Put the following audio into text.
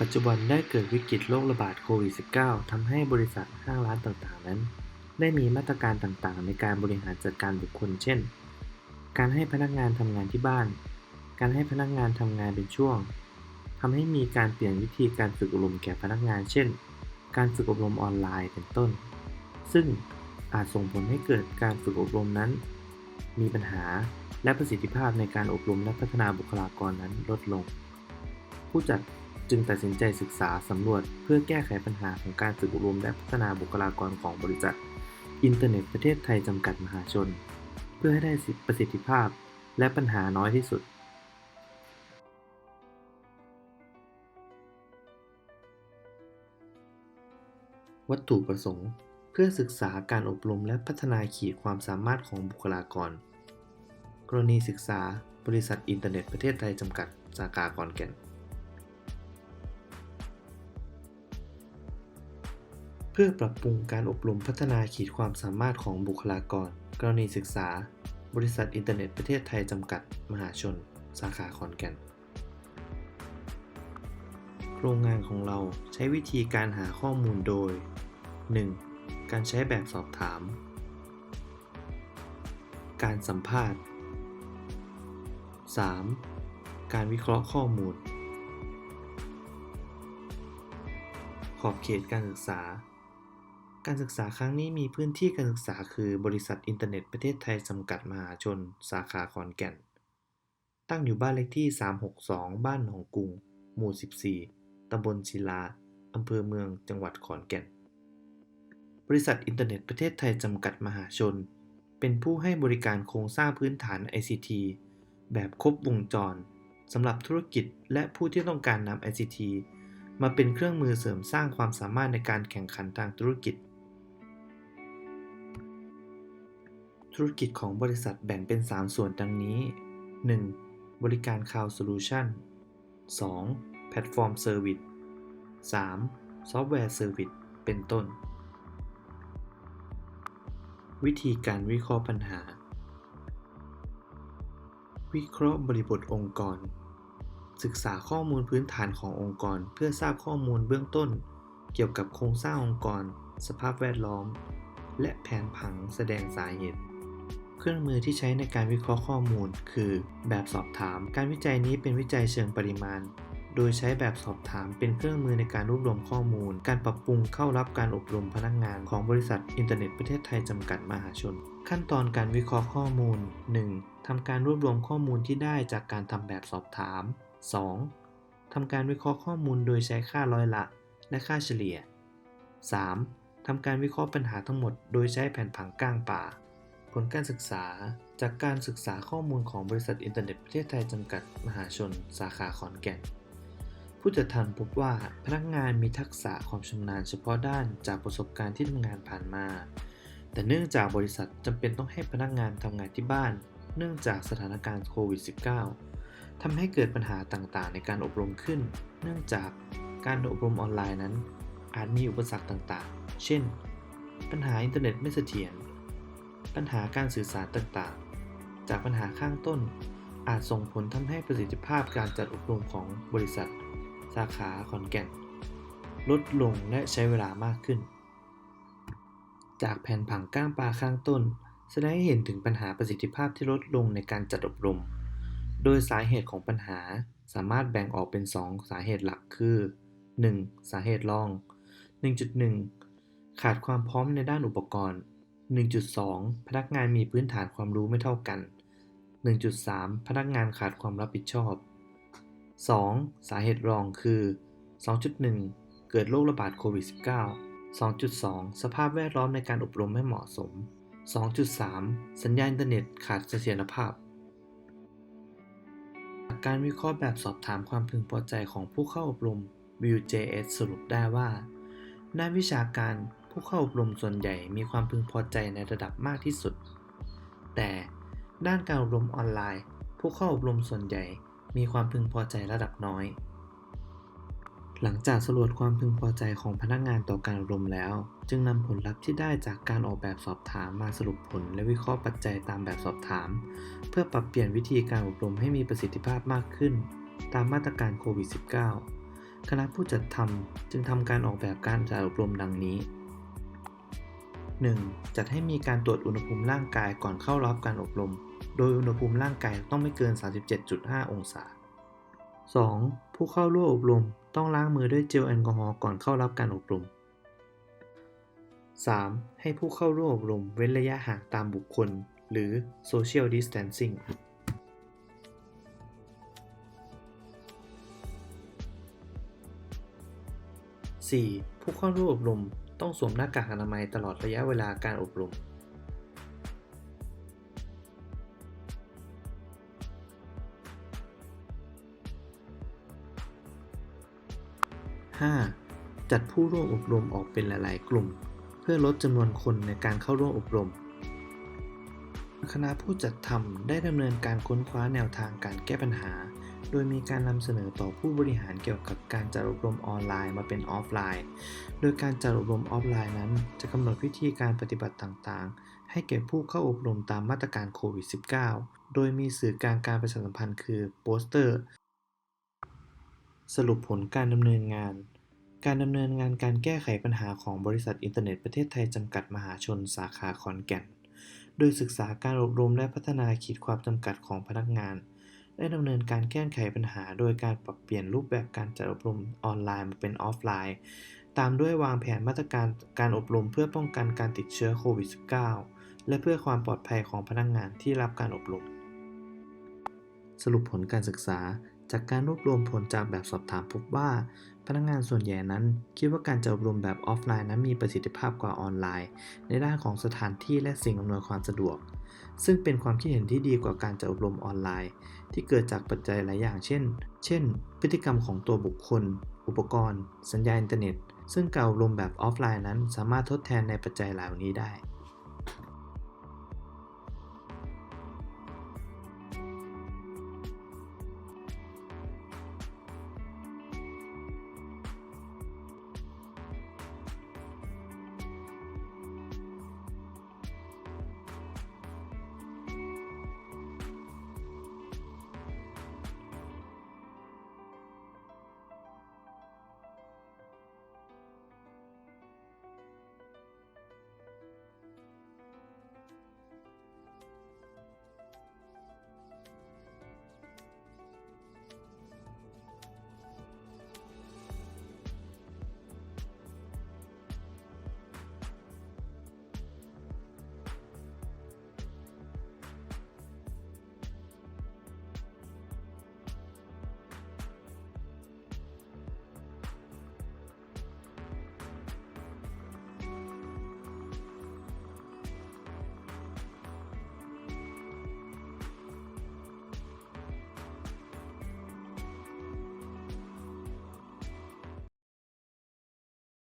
ปัจจุบันได้เกิดวิกฤตโรคระบาดโควิด -19 ทำให้บริษัทห้างร้านต่างๆ นั้น ได้มีมาตรการต่างๆ ในการบริหารจัดการบุคคล เช่น การให้พนักงานทำงานที่บ้าน การให้พนักงานทำงานเป็นช่วงทำให้มีการเปลี่ยนวิธีการฝึกอบรมแก่พนักงาน เช่น การฝึกอบรมออนไลน์เป็นต้น ซึ่งอาจส่งผลให้เกิดการฝึกอบรมนั้น มีปัญหาและประสิทธิภาพในการอบรมและพัฒนาบุคลากรนั้นลดลง ผู้จัด จึงตัดสินใจศึกษาสำรวจเพื่อแก้ไขปัญหาของการฝึกอบรมและพัฒนาบุคลากรของบริษัท อินเทอร์เน็ตประเทศไทยจำกัดมหาชน เพื่อให้ได้ประสิทธิภาพและปัญหาน้อยที่สุดวัตถุประสงค์เพื่อศึกษาการอบรมและพัฒนาขีดความสามารถของบุคลากร กรณีศึกษาบริษัทอินเทอร์เน็ตประเทศไทยจำกัด สาขาขอนแก่น เพื่อปรับปรุงการอบรมพัฒนาขีดความสามารถของบุคลากร กรณีศึกษา บริษัทอินเทอร์เน็ตประเทศไทยจำกัด มหาชน สาขาขอนแก่น โครงงานของเราใช้วิธีการหาข้อมูลโดย 1. การใช้แบบสอบถาม การสัมภาษณ์ 3. การวิเคราะห์ข้อมูล ขอบเขตการศึกษา การศึกษาครั้งนี้มีพื้นที่การศึกษาคือบริษัทอินเทอร์เน็ตประเทศไทยจำกัดมหาชน สาขาขอนแก่น ตั้งอยู่บ้านเลขที่ 362 บ้านหนองกุง หมู่ 14 ตำบลศิลา อำเภอเมือง จังหวัดขอนแก่น บริษัทอินเทอร์เน็ตประเทศไทยจำกัดมหาชน เป็นผู้ให้บริการโครงสร้างพื้นฐาน ICT แบบครบวงจรสำหรับธุรกิจและผู้ที่ต้องการนำ ICT มาเป็นเครื่องมือเสริมสร้างความสามารถในการแข่งขันทางธุรกิจ ธุรกิจของบริษัทแบ่งเป็น 3 ส่วนดังนี้ 1. บริการ Cloud Solution 2. Platform Service 3. Software Service เป็นต้น วิธีการวิเคราะห์ปัญหา วิเคราะห์บริบทองค์กร ศึกษาข้อมูลพื้นฐานขององค์กร เพื่อทราบข้อมูลเบื้องต้น เกี่ยวกับโครงสร้างองค์กร สภาพแวดล้อม และแผนผังแสดงสาเหตุ เครื่องมือที่ใช้ในการวิเคราะห์ข้อมูล คือ แบบสอบถาม การวิจัยนี้เป็นวิจัยเชิงปริมาณ โดยใช้แบบสอบถามเป็นเครื่องมือในการรวบรวมข้อมูล การปรับปรุงเข้ารับการอบรมพนักงงานของบริษัทอินเทอร์เน็ตประเทศไทยจำกัดมหาชน ขั้นตอนการวิเคราะห์ข้อมูล 1. ทำการรวบรวมข้อมูลที่ได้จากการทำแบบสอบถาม 2. ทำการวิเคราะห์ข้อมูลโดยใช้ค่าร้อยละ และค่าเฉลี่ย 3. ทำการวิเคราะห์ปัญหาทั้งหมด โดยใช้แผนผังก้างป่า ผลการศึกษา จากการศึกษาข้อมูลของบริษัทอินเทอร์เน็ตประเทศไทยจำกัดมหาชน สาขาขอนแก่น ผู้จัดทำพบว่าพนักงานมีทักษะความชำนาญเฉพาะด้านจากประสบการณ์ที่ทำงานผ่านมา แต่เนื่องจากบริษัทจำเป็นต้องให้พนักงานทำงานที่บ้าน เนื่องจากสถานการณ์โควิด -19 ทำให้เกิดปัญหาต่างๆ ในการอบรมขึ้น เนื่องจากการอบรมออนไลน์นั้น อาจมีอุปสรรคต่างๆ เช่น ปัญหาอินเทอร์เน็ตไม่เสถียร ปัญหาการสื่อสารต่างๆ จากปัญหาข้างต้น อาจส่งผลทำให้ประสิทธิภาพการจัดอบรมของบริษัท สาขาขอนแก่น ลดลงและใช้เวลามากขึ้น จากแผนผังก้างปลาข้างต้น แสดงให้เห็นถึงปัญหาประสิทธิภาพที่ลดลงในการจัดอบรม โดยสาเหตุของปัญหาสามารถแบ่งออกเป็น 2 สาเหตุหลักคือ 1. สาเหตุรอง 1.1 ขาดความพร้อมในด้านอุปกรณ์ 1.2 พนักงานมีพื้นฐานความรู้ไม่เท่ากัน 1.3 พนักงานขาดความรับผิดชอบ 2. สาเหตุรองคือ 2.1 เกิดโรคระบาดโควิด -19 2.2 สภาพแวดล้อมในการอบรมไม่เหมาะสม 2.3 สัญญาณอินเทอร์เน็ตขาดเสถียรภาพากการวิเคราะห์แบบสอบถามความพึงพอใจของผู้เข้าอบรม Vue.js สรุปได้ว่าด้าวิชาการ ผู้เข้าอบรมส่วนใหญ่มีความพึงพอใจในระดับมากที่สุด แต่ด้านการอบรมออนไลน์ ผู้เข้าอบรมส่วนใหญ่มีความพึงพอใจระดับน้อย หลังจากสำรวจความพึงพอใจของพนักงานต่อการอบรมแล้ว จึงนำผลลัพธ์ที่ได้จากการออกแบบสอบถามมาสรุปผลและวิเคราะห์ปัจจัยตามแบบสอบถาม เพื่อปรับเปลี่ยนวิธีการอบรมให้มีประสิทธิภาพมากขึ้น ตามมาตรการโควิด -19 คณะผู้จัดทำจึงทำการออกแบบการจัดอบรมดังนี้ 1. จัดให้มีการตรวจอุณหภูมิร่างกายก่อนเข้ารับการอบรม โดยอุณหภูมิร่างกายต้องไม่เกิน 37.5 องศา 2. ผู้เข้าร่วมอบรมต้องล้างมือด้วยเจลแอลกอฮอล์ก่อนเข้ารับการอบรม 3. ให้ผู้เข้าร่วมอบรมเว้นระยะห่างตามบุคคล หรือ social distancing 4. ผู้เข้าร่วมอบรม ต้องสวมหน้ากากอนามัยตลอดระยะเวลาการอบรม 5. จัดผู้ร่วมอบรมออกเป็นหลาย ๆ กลุ่ม เพื่อลดจำนวนคนในการเข้าร่วมอบรม คณะผู้จัดทำได้ดำเนินการค้นคว้าแนวทางการแก้ปัญหา ดยมีการนำเสนอต่อผู้บริหารเกี่ยวกับการจัดอบรมออนไลน์มาเป็นออฟไลน์ โดยการจัดอบรมออฟไลน์นั้น จะกำหนดวิธีการปฏิบัติต่างๆ ให้แก่ผู้เข้าอบรมตามมาตรการโควิด -19 โดยมีสื่อกลางการประชาสัมพันธ์คือโปสเตอร์ สรุปผลการดำเนินงานการดำเนินงานการแก้ไขปัญหาของบริษัทอินเทอร์เน็ตประเทศไทยจำกัดมหาชนสาขาขอนแก่น โดยศึกษาการอบรมและพัฒนาขีดความจำกัดของพนักงาน ได้ดำเนินการแก้ไขปัญหา โดยการปรับเปลี่ยนรูปแบบการจัดอบรมออนไลน์มาเป็นออฟไลน์ ตามด้วยวางแผนมาตรการการอบรมเพื่อป้องกันการติดเชื้อโควิด -19 และเพื่อความปลอดภัยของพนักงานที่รับการอบรม สรุปผลการศึกษา จากการรวบรวมผลจากแบบสอบถามพบว่า พนักงานส่วนใหญ่นั้น คิดว่าการจัดอบรมแบบออฟไลน์นั้นมีประสิทธิภาพกว่าออนไลน์ ในด้านของสถานที่และสิ่งอำนวยความสะดวก ซึ่งเป็นความคิดเห็นที่ดีกว่าการจัดอบรมออนไลน์ ที่เกิดจากปัจจัยหลายอย่างเช่น เช่น พฤติกรรมของตัวบุคคล อุปกรณ์ สัญญาณอินเทอร์เน็ต ซึ่งการอบรมแบบออฟไลน์นั้น สามารถทดแทนในปัจจัยเหล่านี้ได้